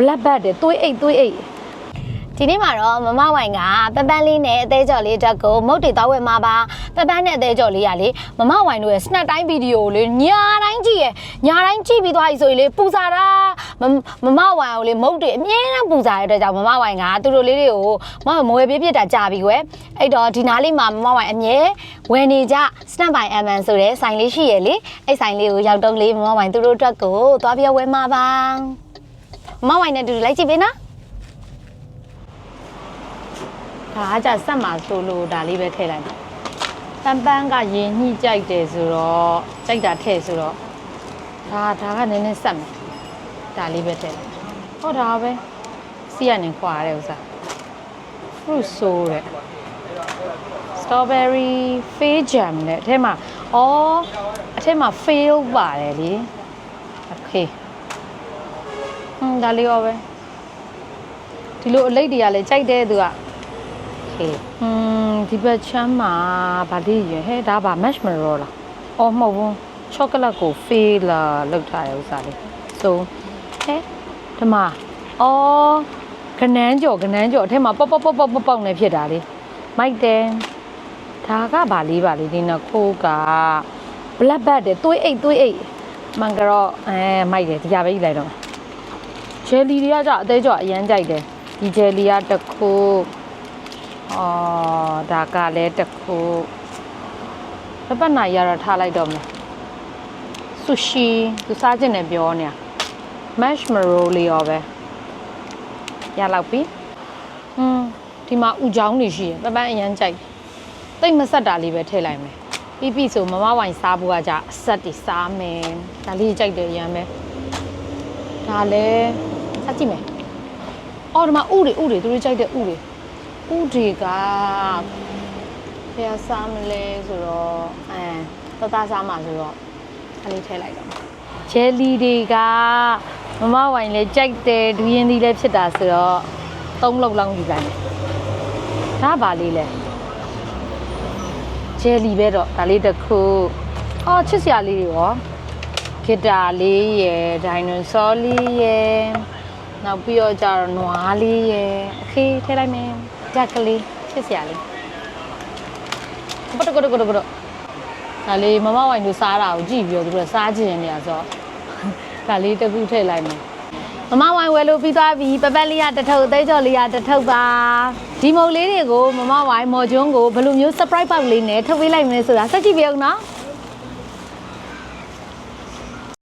black bag တဲ့သွေးအိတ်သွေးအိတ်ဒီနေ့မှာတော့မမဝိုင်ကပပန်းလေးနဲ့အသေးကြော်လေးတက်ကိုမုတ်တွေတောက်ဝဲမှာပါပပန်းနဲ့အသေးကြော်လေးကလေမမဝိုင်တို့ရဲ့ snap တိုင်းဗီဒီယိုကိုလေညာတိုင်းကြည့်ရညာတိုင်းကြည့်ပြီးသွားပြီဆိုရင်လေပူစားတာမမမဝိုင်ကိုလေမုတ်တွေအမြဲတမ်းပူစားရတဲ့အတွက်ကြောင့်မမဝိုင်ကသူတို့လေးတွေကိုမမမွေပြပြစ်တာကြာပြီကွယ်အဲ့တော့ဒီနားလေးမှာမမဝိုင်အမြဲဝယ်နေကြ snap by MN ဆိုတဲ့ဆိုင်လေးရှိရလေအဲ့ဆိုင်လေးကိုရောက်တော့လေးမမဝိုင်သူတို့အတွက်ကိုသွားပြီးတော့ဝယ်မှာပါ မမဝိုင်နဲ့အတူတူလိုက်ကြည့်ပေးနော်ဒါကကြဆက်မှာဆိုလို့ဒါလေးပဲထည့်လိုက်မယ်ပန်းပန်းကရင်ညှိကြိုက်တယ်ဆိုတော့ကြိုက်တာထည့်ဆိုတော့ဒါဒါကနည်းနည်းဆက်မယ်ဒါလေးပဲထည့်လိုက်ဟောဒါပဲစီရနေခွာရတဲ့ဥစား fruit ဆိုတဲ့ strawberry fay jam နဲ့အထက်မှာအော်အထက်မှာ fail ပါတယ်လေ okay ဟွန်း ဒါလေးရောပဲဒီလိုအလိတ်တွေကလည်းကြိုက်တဲ့သူက okay ဟွန်းဒီဘက်ချမ်းမှာဗာလေးရဟဲ့ဒါဗာ marshmallow လားအော်မဟုတ်ဘူး chocolate ကို fail လာလောက်ထားတဲ့ဥစားလေးဆိုဟဲ့ဒီမှာအော်ကနန်းကြော်ကနန်းကြော်အထက်မှာပေါက်ပေါက်ပေါက်ပေါက်ပေါက်ပေါက်နေဖြစ်တာလေမိုက်တယ်ဒါကဗာလေးဗာလေးဒီနော်ခိုးက black bag တဲ့သွေးအိတ်သွေးအိတ်မန်ကတော့အဲမိုက်တယ်ဒီကြပဲကြီးလိုက်တော့ ဂျယ်လီတွေကကြအသေးကြောအရန်ကြိုက်တယ်ဒီဂျယ်လီကတစ်ခုအော်ဒါကလည်းတစ်ခုပပနာရတော့ထားလိုက်တော့မယ်ဆူရှီသူစားခြင်းနဲ့ပြောနေတာ marshmallow လေးရောပဲရလောက်ပြီဟွန်းဒီမှာဥချောင်းနေရှိရပပန်းအရန်ကြိုက်တယ်တိတ်မဆက်တာလေးပဲထည့်လိုက်မယ်ပြီးပြီဆိုမမဝိုင်စားဖို့ကကြအဆက်တွေစားမယ်ဒါလေးကြိုက်တယ်အရန်ပဲဒါလည်း ဆက်ကြည့်မယ်။အော်ဒီမှာဥတွေဥတွေသူတို့ကြိုက်တဲ့ဥတွေဥတွေကဖះစားမလဲဆိုတော့အဲတသားစားမှာဆိုတော့အဲ့လေးထည့်လိုက်တော့ဂျယ်လီတွေကမမဝိုင်လဲကြိုက်တယ်ဒူရင်သီးလဲဖြစ်တာဆိုတော့သုံးလုံးလောက်ယူလိုက်မယ်။ဒါပါလေးလဲဂျယ်လီပဲတော့ဒါလေးတစ်ခုအော်ချစ်စရာလေးတွေရောဂီတာလေးရယ်ဒိုင်နိုဆောလေးရယ် နောက်ပြီးတော့ကြတော့နွားလေးရယ်အခေးထည့်လိုက်မယ်ကြက်ကလေးချစ်စရာလေးဘတ်တကတကတကဒါလေးမမဝိုင်တို့စားတာကိုကြည့်ပြီးတော့သူတို့စားကြည့်နေရဆိုတော့ဒါလေးတစ်ခုထည့်လိုက်မယ်မမဝိုင်ဝယ်လို့ပြီးသွားပြီပပက်လေးရတစ်ထုပ်အသေးချော်လေးရတစ်ထုပ်ပါဒီမုတ်လေးတွေကိုမမဝိုင်မော်ကျွန်းကိုဘယ်လိုမျိုး surprise box လေးနဲ့ထုတ်ပေးလိုက်မလဲဆိုတာစက်ကြည့်ပြအောင်နော်